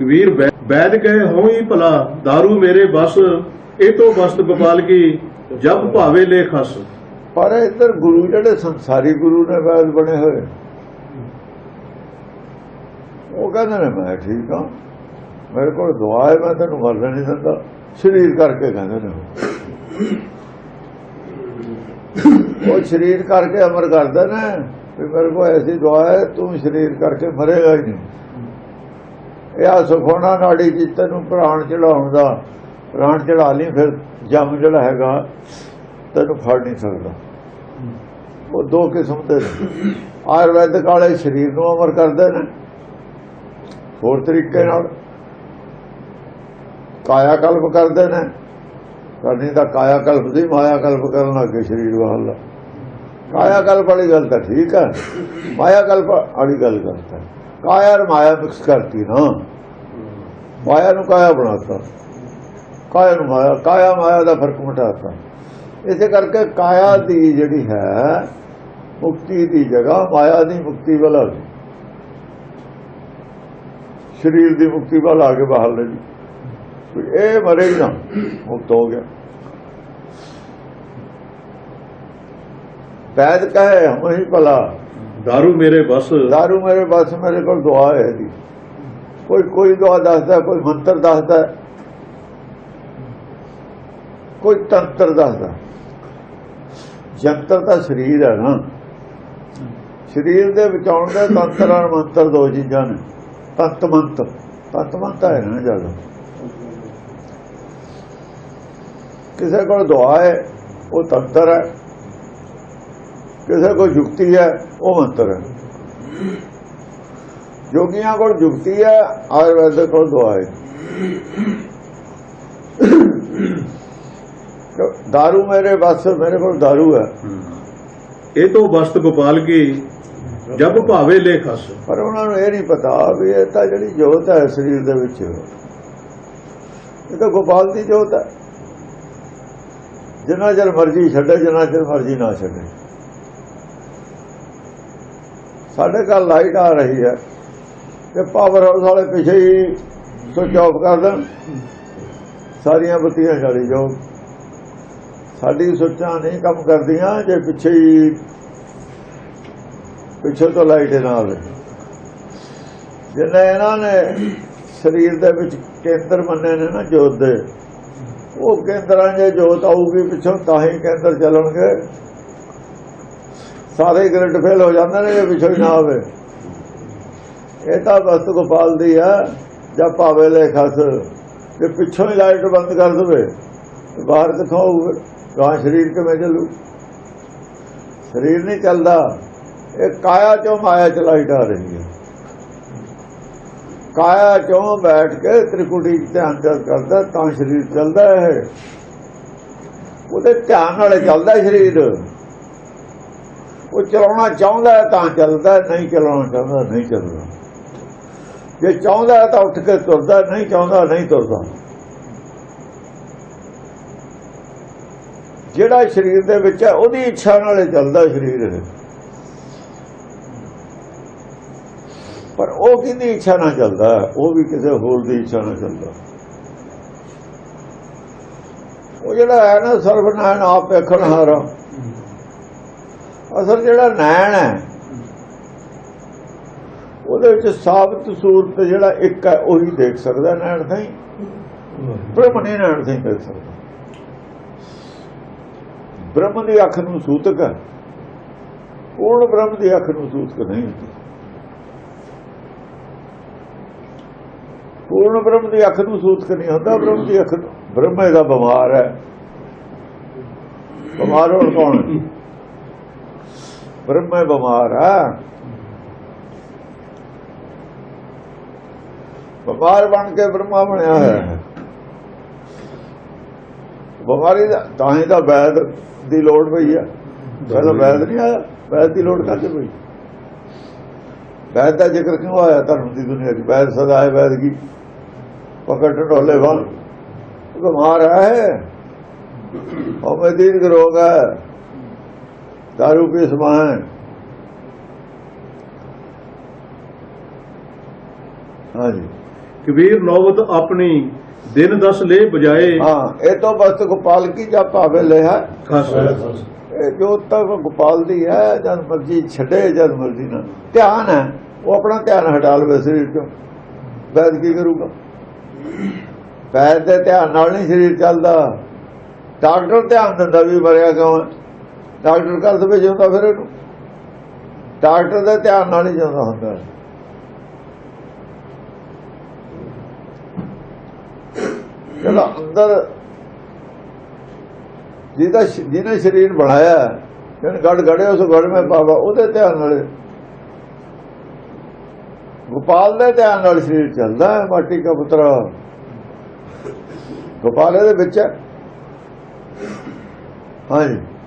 ਕਬੀਰ ਵੈ- ਵੈਦ ਕਹੇ ਭਲਾ दारू ਮੇਰੇ ਬਸ, ਇਹ ਤੋਂ ਬਸਤ ਗੋਪਾਲ ਕੀ ਜਬ ਭਾਵੇ ਲੈ ਖਸ। ਪਰ ਇੱਧਰ ਗੁਰੂ ਜਿਹੜੇ ਸੰਸਾਰੀ ਗੁਰੂ ਨੇ ਵੈਦ ਬਣੇ ਹੋਏ, ਉਹ ਕਹਿੰਦੇ ਨੇ, ਮੈਂ ਠੀਕ ਹਾਂ, ਮੇਰੇ ਕੋਲ ਦੁਆ ਹੈ, ਮੈਂ ਤੈਨੂੰ ਮਰਨ ਨਹੀਂ ਦਿੰਦਾ। ਸਰੀਰ ਕਰਕੇ ਕਹਿੰਦੇ ਨੇ ਉਹ। ਸਰੀਰ ਕਰਕੇ ਅਮਰ ਕਰਦੇ ਨੇ, ਵੀ ਮੇਰੇ ਕੋਲ ਐਸੀ ਦੁਆ ਹੈ, ਤੂੰ ਸਰੀਰ ਕਰਕੇ ਮਰੇਗਾ ਹੀ ਨਹੀਂ। ਇਹ ਆ ਸੁਖੋਣਾ ਨਾੜੀ ਜੀ ਤੈਨੂੰ ਪ੍ਰਾਣ ਚੜਾਉਣ ਦਾ, ਪ੍ਰਾਣ ਚੜਾ ਲਈ, ਫਿਰ ਜਮ ਜਿਹੜਾ ਹੈਗਾ, ਤੈਨੂੰ ਫੜ ਨਹੀਂ ਸਕਦਾ। ਉਹ ਦੋ ਕਿਸਮ ਦੇ ਨੇ। ਆਯੁਰਵੈਦਿਕ ਵਾਲੇ ਸਰੀਰ ਨੂੰ ਅਮਰ ਕਰਦੇ ਨੇ। ਹੋਰ ਤਰੀਕੇ ਨਾਲ ਕਾਇਆ ਕਲਪ ਕਰਦੇ ਨੇ। ਕਰਨੀ ਦਾ ਕਾਇਆ ਕਲਪ ਦੀ ਮਾਇਆ ਕਲਪ ਕਰਨ ਲੱਗੇ ਸਰੀਰ ਵਾਲਾ ਕਾਇਆ ਕਲਪ ਵਾਲੀ ਗੱਲ ਤਾਂ ਠੀਕ ਹੈ ਮਾਇਆ ਕਲਪ ਵਾਲੀ ਗੱਲ ਗਲਤ ਕਾਇਆ ਔਰ ਮਾਇਆ ਮਿਕਸ ਕਰਤੀ ਨਾ। ਮਾਇਆ ਨੂੰ ਕਾਇਆ ਬਣਾਤਾ। ਕਾਇਆ ਨੂੰ ਮਾਇਆ, ਕਾਇਆ ਮਾਇਆ ਦਾ ਫ਼ਰਕ ਮਿਟਾਤਾ। ਇਸੇ ਕਰਕੇ ਕਾਇਆ ਦੀ ਜਿਹੜੀ ਹੈ, ਮੁਕਤੀ ਦੀ ਜਗ੍ਹਾ ਮਾਇਆ ਦੀ ਮੁਕਤੀ ਵੱਲ ਆ ਗਈ। ਸਰੀਰ ਦੀ ਮੁਕਤੀ ਵੱਲ ਆ ਕੇ ਬਾਹਰ ਲੈ ਜੀ ਇਹ ਮਰੇ ਹੀ ਨਾ ਮੁਕਤ ਹੋ ਗਿਆ। ਵੈਦ ਕਹੇ, ਹਮ ਭਲਾ। ਦਾਰੂ ਮੇਰੇ ਬਸ ਦਾਰੂ ਮੇਰੇ ਬਸ ਮੇਰੇ ਕੋਲ ਦੁਆ ਹੈ ਦੀ ਕੋਈ ਕੋਈ ਦੁਆ ਦੱਸਦਾ ਕੋਈ ਮੰਤਰ ਦੱਸਦਾ ਕੋਈ ਤੰਤਰ ਦੱਸਦਾ ਜੰਤਰ ਤਾਂ ਸਰੀਰ ਹੈ ਨਾ ਸਰੀਰ ਦੇ ਵਿੱਚ ਆਉਣ ਤੰਤਰ ਔਰ ਮੰਤਰ ਦੋ ਚੀਜ਼ਾਂ ਨੇ ਤੰਤ ਮੰਤਰ ਤੰਤ ਮੰਤ ਹੈ ਨਾ ਜਦੋਂ ਕਿਸੇ ਕੋਲ ਦੁਆ ਹੈ ਉਹ ਤੰਤਰ ਹੈ ਕਿਸੇ ਕੋਲ ਯੁਕਤੀ ਹੈ ਉਹ ਮੰਤਰ ਹੈ। ਜੋਗੀਆਂ ਕੋਲ ਯੁਕਤੀ ਹੈ ਆਯੁਰਵੇਦ ਕੋਲ ਦਵਾ ਦਾਰੂ ਮੇਰੇ ਬਸ ਮੇਰੇ ਕੋਲ ਦਾਰੂ ਹੈ। ਇਹ ਤੋਂ ਬਸਤ ਗੋਪਾਲ ਕੀ? ਜਬ ਭਾਵੇ ਲੇਖਸ ਪਰ ਉਹਨਾਂ ਨੂੰ ਇਹ ਨਹੀਂ ਪਤਾ ਵੀ ਇਹ ਤਾਂ ਜਿਹੜੀ ਜੋਤ ਹੈ ਸਰੀਰ ਦੇ ਵਿੱਚ। ਇਹ ਤਾਂ ਗੋਪਾਲ ਦੀ ਜੋਤ ਹੈ। ਜਿੰਨਾ ਚਿਰ ਮਰਜ਼ੀ ਛੱਡੇ ਜਿੰਨਾ ਚਿਰ ਮਰਜ਼ੀ ਨਾ ਛੱਡੇ। ਸਾਡੇ ਘਰ ਲਾਈਟ ਆ ਰਹੀ ਹੈ ਤੇ ਪਾਵਰ ਹਾਊਸ ਵਾਲੇ ਪਿੱਛੇ ਹੀ ਸੁਚ ਆਫ ਕਰ ਦੇਣ। ਸਾਰੀਆਂ ਬੱਤੀਆਂ ਜਲੀ ਜਾਓ। ਸਾਡੀ ਸੁੱਚਾਂ ਨਹੀਂ ਕੰਮ ਕਰਦੀਆਂ, ਜੇ ਪਿੱਛੇ ਹੀ ਪਿੱਛੇ ਤੋਂ ਲਾਈਟ ਨਾ ਆਵੇ। ਜਿੰਨੇ ਇਹਨਾਂ ਨੇ ਸਰੀਰ ਦੇ ਵਿੱਚ ਕੇਂਦਰ ਮੰਨੇ ਨੇ ਨਾ ਜੋਤ ਦੇ, ਉਹ ਕੇਂਦਰਾਂ ਜੇ ਜੋਤ ਆਊਗੀ ਪਿੱਛੋਂ, ਤਾਂ ਹੀ ਕੇਂਦਰ ਚੱਲਣਗੇ। ਸਾਰੇ ਗ੍ਰਿਡ ਫੇਲ ਹੋ ਜਾਂਦੇ ਨੇ ਜੇ ਪਿੱਛੋਂ ਹੀ ਨਾ ਹੋਵੇ ਇਹ ਤਾਂ ਵਸਤ ਗੋਪਾਲ ਦੀ ਆ, ਜਾਂ ਭਾਵੇਂ ਲੈ ਖਸ, ਜੇ ਪਿੱਛੋਂ ਹੀ ਲਾਈਟ ਬੰਦ ਕਰ ਦੇਵੇ ਬਾਹਰ ਕਿੱਥੋਂ ਗਾਂ ਸਰੀਰ ਕਿਵੇਂ ਚੱਲੂ? ਸਰੀਰ ਨਹੀਂ ਚੱਲਦਾ। ਇਹ ਕਾਇਆ ਚੋਂ ਮਾਇਆ ਚ ਲਾਈਟ ਆ ਰਹੀ ਹੈ। ਕਾਇਆ ਚੋਂ ਬੈਠ ਕੇ ਤ੍ਰਿਕੁਟੀ ਚ ਧਿਆਨ ਕਰਦਾ, ਤਾਂ ਸਰੀਰ ਚੱਲਦਾ ਹੈ ਉਹਦੇ ਧਿਆਨ ਨਾਲ ਚੱਲਦਾ ਸਰੀਰ। ਉਹ ਚਲਾਉਣਾ ਚਾਹੁੰਦਾ ਹੈ ਤਾਂ ਚੱਲਦਾ, ਨਹੀਂ ਚਲਾਉਣਾ ਚਾਹੁੰਦਾ, ਨਹੀਂ ਚੱਲਦਾ। ਜੇ ਚਾਹੁੰਦਾ ਤਾਂ ਉੱਠ ਕੇ ਤੁਰਦਾ, ਨਹੀਂ ਚਾਹੁੰਦਾ, ਨਹੀਂ ਤੁਰਦਾ। ਜਿਹੜਾ ਸਰੀਰ ਦੇ ਵਿੱਚ ਹੈ, ਉਹਦੀ ਇੱਛਾ ਨਾਲ ਚੱਲਦਾ ਸਰੀਰ ਪਰ ਉਹ ਕਿਹਦੀ ਇੱਛਾ ਨਾਲ ਚੱਲਦਾ? ਉਹ ਵੀ ਕਿਸੇ ਹੋਰ ਦੀ ਇੱਛਾ ਨਾਲ ਚੱਲਦਾ। ਉਹ ਜਿਹੜਾ ਹੈ ਨਾ ਸਰਵਨਾਨ ਆਪ ਵੇਖਣ ਹਾਰਾ। ਅਸਲ ਜਿਹੜਾ ਨੈਣ ਹੈ, ਉਹਦੇ ਵਿੱਚ ਸਾਬਤ ਸੂਰਤ ਜਿਹੜਾ ਇੱਕ ਹੈ, ਉਹੀ ਦੇਖ ਸਕਦਾ ਨੈਣ ਤਾਂ ਹੀ। ਬ੍ਰਹਮ ਨਹੀਂ ਨੈਣ ਤਾਂ ਹੀ ਦੇਖ ਸਕਦਾ। ਬ੍ਰਹਮ ਦੀ ਅੱਖ ਨੂੰ ਸੂਤਕ ਹੈ। ਪੂਰਨ ਬ੍ਰਹਮ ਦੀ ਅੱਖ ਨੂੰ ਸੂਤਕ ਨਹੀਂ ਹੁੰਦੀ। ਪੂਰਨ ਬ੍ਰਹਮ ਦੀ ਅੱਖ ਨੂੰ ਸੂਤਕ ਨਹੀਂ ਹੁੰਦਾ, ਬ੍ਰਹਮ ਦੀ ਅੱਖ ਨੂੰ। ਬ੍ਰਹਮ ਦਾ ਬਿਮਾਰ ਹੈ। ਬਿਮਾਰ ਹੋਣ ਕੌਣ ਹੈ? ਬ੍ਰਹਮ ਬਿਮਾਰ ਹੈ। ਬਿਮਾਰ ਬਣ ਕੇ ਬ੍ਰਹਮਾ ਬਣਿਆ ਹੈ। ਬਿਮਾਰੀ ਦਾ ਤਾਂ ਹੀ ਤਾਂ ਵੈਦ ਦੀ ਲੋੜ ਪਈ ਹੈ ਪਹਿਲਾਂ ਵੈਦ ਨਹੀਂ ਆਇਆ ਵੈਦ ਦੀ ਲੋੜ ਕਾਹਤੇ ਪਈ? ਵੈਦ ਦਾ ਜ਼ਿਕਰ ਕਿਉਂ ਆਇਆ ਧਰਮ ਦੀ ਦੁਨੀਆ 'ਚ? ਵੈਦ ਸਦਾ ਹੈ ਵੈਦ ਕੀ? ਪਕੜ ਢੋਲੇ ਵਾਂ ਬਿਮਾਰ ਹੈ। ਉਹ ਦੀਰਘ ਰੋਗ ਹੈ। दारू ਪੀ ਸਮਾਨ ਹਾਂਜੀ ਕਬੀਰ ਨੌਬਤ ਆਪਣੀ ਦਿਨ ਦਸ ਲੈ ਬਜਾਏ ਹਾਂ ਇਹ ਤੋਂ ਬਸ ਗੋਪਾਲ ਕੀ ਜਾਂ ਭਾਵੇਂ ਲਿਆ ਜੋ ਤੱਕ ਗੋਪਾਲ ਦੀ ਹੈ ਜਦ ਮਰਜ਼ੀ ਛੱਡੇ ਜਦ ਮਰਜ਼ੀ ਨਾ ਧਿਆਨ ਹੈ ਉਹ ਆਪਣਾ ਧਿਆਨ ਹਟਾ ਲਵੇ ਸਰੀਰ ਤੋਂ ਬੈਦ ਕੀ ਕਰੂਗਾ ਪੈਰ ਦੇ ਧਿਆਨ ਨਾਲ ਨਹੀਂ ਸਰੀਰ ਚੱਲਦਾ ਡਾਕਟਰ ਧਿਆਨ ਦਿੰਦਾ ਵੀ ਮਰਿਆ ਕਿਉਂ ਹੈ ਡਾਕਟਰ ਕਰ ਦਵੇ ਜਿਉਂਦਾ ਫਿਰ ਇਹਨੂੰ। ਡਾਕਟਰ ਦੇ ਧਿਆਨ ਨਾਲ ਹੀ ਜਿਉਂਦਾ ਹੁੰਦਾ ਜਿਹੜਾ ਅੰਦਰ ਜਿਹਦਾ ਜਿਹਨੇ ਸਰੀਰ ਬਣਾਇਆ, ਜਿਹਨੇ ਗੜ ਗੜੇ ਉਸ ਗੜ ਮੈਂ ਪਾਵਾ, ਉਹਦੇ ਧਿਆਨ ਨਾਲ ਗੋਪਾਲ ਦੇ ਧਿਆਨ ਨਾਲ ਸਰੀਰ ਚੱਲਦਾ ਹੈ, ਮਾਟੀ ਦਾ ਪੁੱਤਰਾ। ਗੋਪਾਲ ਦੇ ਵਿੱਚ ਹੈ। ਹਾਂਜੀ।